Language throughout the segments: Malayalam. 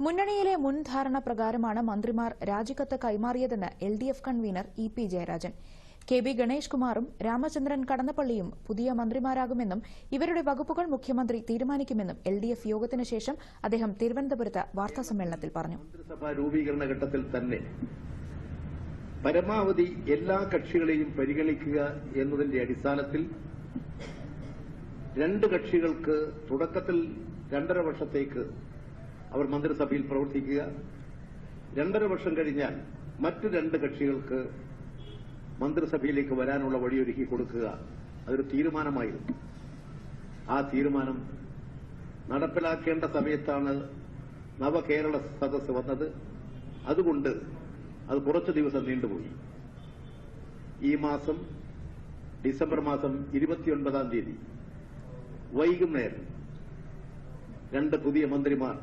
മുന്നണിയിലെ മുൻ ധാരണ പ്രകാരമാണ് മന്ത്രിമാർ രാജിക്കത്ത് കൈമാറിയതെന്ന് L D F convener E P Jayarajan. K B Ganesh കുമാറും രാമചന്ദ്രൻ കടന്നപ്പള്ളിയും പുതിയ മന്ത്രിമാരാകുമെന്നും ഇവരുടെ വകുപ്പുകൾ മുഖ്യമന്ത്രി തീരുമാനിക്കുമെന്നും എൽ ഡി എഫ് യോഗത്തിന് ശേഷം അദ്ദേഹം തിരുവനന്തപുരത്ത് വാർത്താസമ്മേളനത്തിൽ പറഞ്ഞു. രൂപീകരണ ഘട്ടത്തിൽ തന്നെ പരമാവധി എല്ലാ കക്ഷികളെയും പരിഗണിക്കുക എന്നതിന്റെ അടിസ്ഥാനത്തിൽ രണ്ട് കക്ഷികൾക്ക് തുടക്കത്തിൽ രണ്ടര വർഷത്തേക്ക് അവർ മന്ത്രിസഭയിൽ പ്രവർത്തിക്കുക. രണ്ടര വർഷം കഴിഞ്ഞാൽ മറ്റു രണ്ട് കക്ഷികൾക്ക് മന്ത്രിസഭയിലേക്ക് വരാനുള്ള വഴിയൊരുക്കി കൊടുക്കുക. അതൊരു തീരുമാനമായിരുന്നു. ആ തീരുമാനം നടപ്പിലാക്കേണ്ട സമയത്താണ് നവകേരള സദസ് വന്നത്. അതുകൊണ്ട് അത് കുറച്ചു ദിവസം നീണ്ടുപോയി. ഈ മാസം ഡിസംബർ മാസം ഇരുപത്തിയൊൻപതാം തീയതി വൈകുന്നേരം രണ്ട് പുതിയ മന്ത്രിമാർ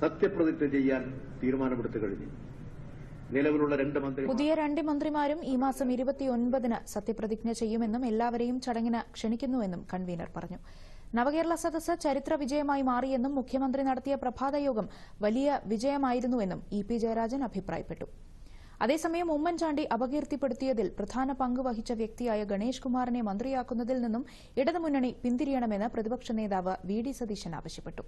സത്യപ്രതിജ്ഞ ചെയ്യാൻ തീരുമാനമെടുത്തു കഴിഞ്ഞു. നിലവിലുള്ള രണ്ട് മന്ത്രി പുതിയ രണ്ട് മന്ത്രിമാരും ഈ മാസം ഇരുപത്തിയൊൻപതിന് സത്യപ്രതിജ്ഞ ചെയ്യുമെന്നും എല്ലാവരെയും ചടങ്ങിന് ക്ഷണിക്കുന്നുവെന്നും കൺവീനർ പറഞ്ഞു. നവകേരള സദസ് ചരിത്ര വിജയമായി മാറിയെന്നും മുഖ്യമന്ത്രി നടത്തിയ പ്രഭാതയോഗം വലിയ വിജയമായിരുന്നുവെന്നും ഇ പി ജയരാജൻ അഭിപ്രായപ്പെട്ടു. അതേസമയം ഉമ്മൻചാണ്ടി അപകീർത്തിപ്പെടുത്തിയതിൽ പ്രധാന പങ്ക് വഹിച്ച വ്യക്തിയായ ഗണേഷ് കുമാറിനെ മന്ത്രിയാക്കുന്നതിൽ നിന്നും ഇടതുമുന്നണി പിന്തിരിയണമെന്ന് പ്രതിപക്ഷ നേതാവ് വി ഡി സതീശൻ ആവശ്യപ്പെട്ടു.